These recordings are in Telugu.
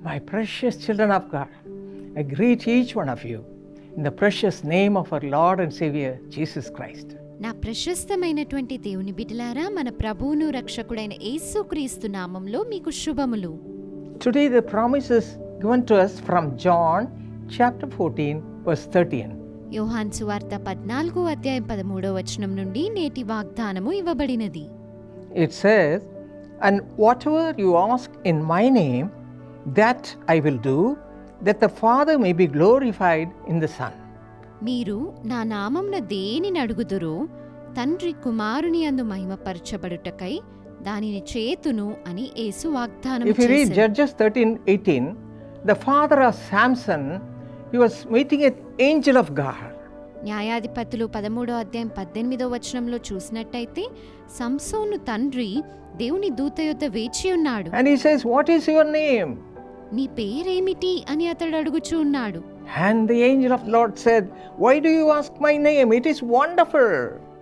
My precious children of God, I greet each one of you in the precious name of our Lord and Savior Jesus Christ. నా ప్రశస్తమైనటువంటి దేవుని బిడ్డలారా మన ప్రభువును రక్షకుడైన యేసుక్రీస్తు నామంలో మీకు శుభములు Today, the promise is given to us from John chapter 14, verse 13. యోహాన్ సువార్త పద్నాలుగో అధ్యాయం పదమూడో వచనం నుండి నేటి వాగ్దానము ఇవ్వబడినది It says, And whatever you ask in my name, that I will do that the father may be glorified in the son మీరు నా నామమున దేనిని అడుగుదురు తండ్రి కుమారుని అందు మహిమపరచబడుటకై దానిని చేతును అని యేసు వాగ్దానం చేసి if you read Judges 13:18 the father of Samson he was meeting an angel of God న్యాయాధిపతులు పదమూడో అధ్యాయం పద్దెనిమిదో వచనంలో చూసినట్టయితే సంసోను తండ్రి దేవుని దూత యొద్ద వేచి ఉన్నాడు. And he what is your name నీ పేరేమిటి అని అతడు అడుగుచూ ఉన్నాడు And the angel of the Lord said, Why do you ask my name? It is wonderful.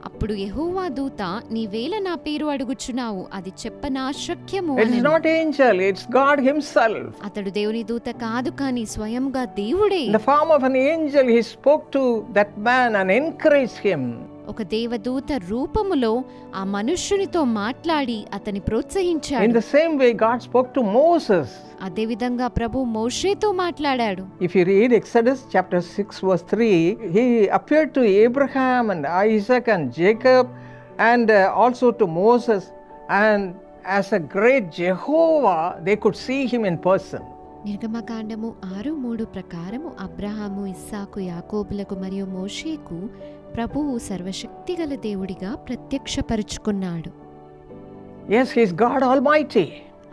అప్పుడు యెహోవా దూత నీవేళ నా పేరు అడుగుచున్నావు అది చెప్పనాశక్యము It is అనెను. not angel, it's God Himself. అతడు దేవుని దూత కాదు కాని స్వయంగా దేవుడే In the form of an angel, he spoke to that man and encouraged him. ఒక దేవదూత రూపములో ఆ మనుష్యునితో మాట్లాడి అతని ప్రోత్సహించాడు. In the same way God spoke to Moses అదే విధంగా ప్రభు మోషేతో మాట్లాడాడు. If you read Exodus chapter 6 verse 3 he appeared to Abraham and Isaac and Jacob and also to Moses and as a great Jehovah they could see him in person నిర్గమకాండము ఆరు మూడు ప్రకారము అబ్రహాము ఇస్సాకు యాకోబులకు మరియు మోషేకు ప్రభువు సర్వశక్తిగల దేవుడిగా ప్రత్యక్షపరుచుకున్నాడు. Yes, he's God Almighty,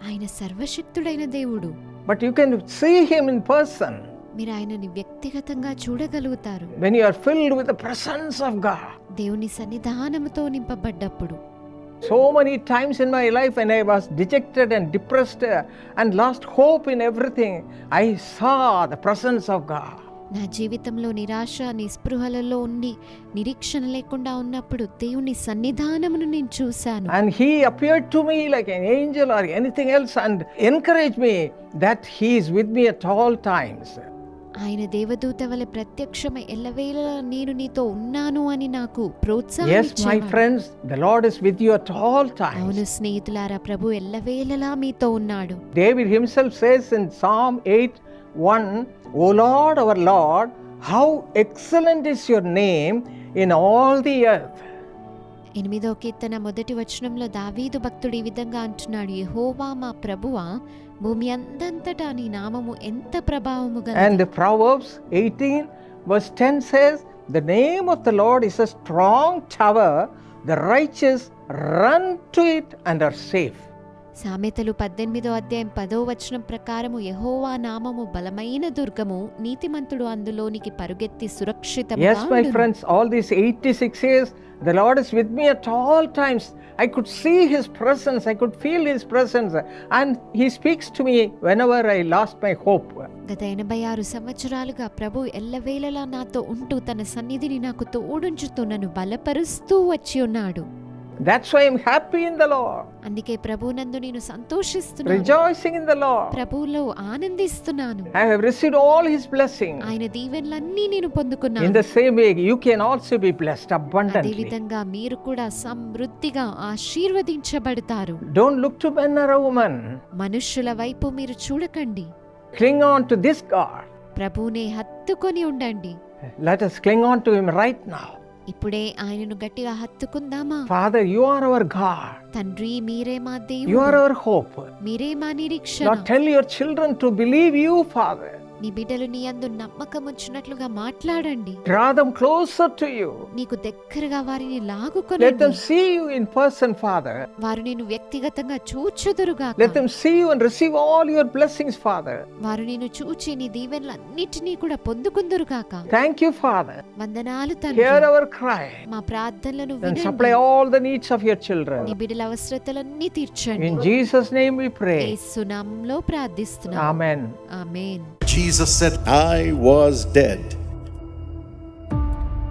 ఆయన సర్వశక్తుడైన దేవుడు. But you can see him in person. మీరు ఆయనని వ్యక్తిగతంగా చూడగలుగుతారు. When you are filled with the presence of God. దేవుని సన్నిధానముతో నింపబడ్డప్పుడు. So many times in my life, when I was dejected and depressed uh, and lost hope in everything, I saw the presence of God. నా జీవితంలో నిరాశ నిస్పృహలలో ఉండి నిరీక్షణ లేకుండా ఉన్నప్పుడు దేవుని సన్నిధానమును నేను చూశాను And he appeared to me like an angel or anything else and encouraged me that he is with me at all times. ఆయన దేవదూత వలె ప్రత్యక్షమై ఎల్లవేళ నేను నీతో ఉన్నాను అని నాకు Yes, my ప్రోత్సాహం friends, the Lord is with you at all times. అవును స్నేహితులారా ప్రభు ఎల్లవేళలా మీతో ఉన్నాడు David himself says in Psalm 8 1, O Lord, our Lord, how excellent is your name in all the earth. ఎనిమిదో కీర్తన మొదటి వచనంలో దావీదు భక్తుడు ఈ విధంగా అంటున్నాడు యహోవా మా ప్రభువ భూమి అంతంతటా నీ నామము ఎంత ప్రభావముగా and Proverbs 18 verse 10 the name of the Lord is a strong tower the righteous run to it and are safe సామెతలు పద్దెనిమిదో అధ్యాయం పదో వచనం ప్రకారము యెహోవా నామము బలమైన దుర్గము నీతిమంతుడు అందులోనికి పరుగెత్తి సురక్షితంగా Yes, my friends, all these 86 years, the Lord is with me at all times. I could see His presence, I could feel His presence, and He speaks to me whenever I lost my hope. గత ఎనభై ఆరు సంవత్సరాలుగా ప్రభు ఎల్లవేళలా నాతో ఉంటూ తన సన్నిధిని నాకు తోడుంచుతూ నన్ను బలపరుస్తూ వచ్చి ఉన్నాడు That's why I'm happy in the Lord, అందుకే ప్రభునందు నేను సంతోషిస్తున్నాను rejoicing in the Lord. ప్రభువులో ఆనందిస్తున్నాను I have received all His blessings. ఆయన దీవెనలన్నీ నేను In పొందుకున్నాను the same way, you can also be blessed అదే abundantly. విధంగా మీరు కూడా సమృద్ధిగా ఆశీర్వదించబడతారు Don't look to men or a woman. మనుష్యుల వైపు మీరు చూడకండి Cling on to this God. ప్రభువునే హత్తుకొని ఉండండి Let us cling on to Him right now. ఇప్పుడే ఆయనను గట్టిగా హత్తుకుందామా Father, you are our God. తండ్రి మీరే మా You దేవుడు are our hope. మీరే మా నిరీక్షణ Lord, tell your children to believe you, Father. నీ బిడ్డలు నీ అందు నమ్మకం ఉంచినట్లుగా మాట్లాడండి డ్రా దెం టు యు నీకు దగ్గరగా వారిని లాగుకొని let you in person father వారు నిన్ను వ్యక్తిగతంగా చూచుదురు గాక you and receive all your blessings father వారు నిన్ను చూచి నీ దీవెనలన్నిటినీ కూడా పొందుకుందురు గాక థాంక్యూ ఫాదర్ వందనాలు తండ్రి. అవర్ క్రై మా ప్రార్థనలను వినండి. ఆఫ్ యువర్ చిల్డ్రన్ నీ బిడ్డల అవసరతలన్నీ తీర్చండి. జీసస్ నేమ్ వి ప్రే యేసు నామములో Jesus said, I was dead.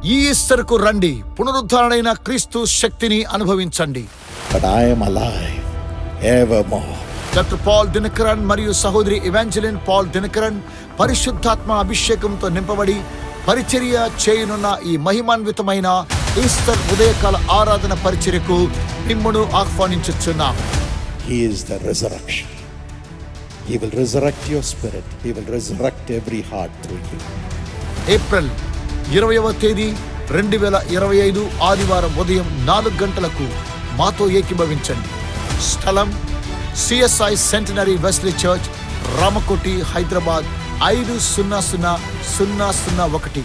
ఈ ఈస్టర్కు రండి పునరుద్ధరణైన క్రీస్తు శక్తిని అనుభవించండి I am alive evermore. Doctor Paul Dinakaran మరియు సహోదరి ఇవాంజలిన్ పాల్ దినకరన్ పరిశుద్ధాత్మ అభిషేకంతో నింపబడి పరిచర్య చేయనున్న ఈ మహిమాన్వితమైన ఈస్టర్ ఉదయకాల ఆరాధన పరిచర్యకు మిమ్మును ఆహ్వానించుచున్నాం He is the resurrection. He will resurrect your spirit. He will resurrect every heart through you. April ఇరవయవ తేదీ రెండు వేల ఇరవై ఐదు ఆదివారం ఉదయం నాలుగు గంటలకు మాతో ఏకీభవించండి స్థలం CSI centenary Wesley church Ramakoti Hyderabad ఐదు సున్నా సున్నా సున్నా సున్నా ఒకటి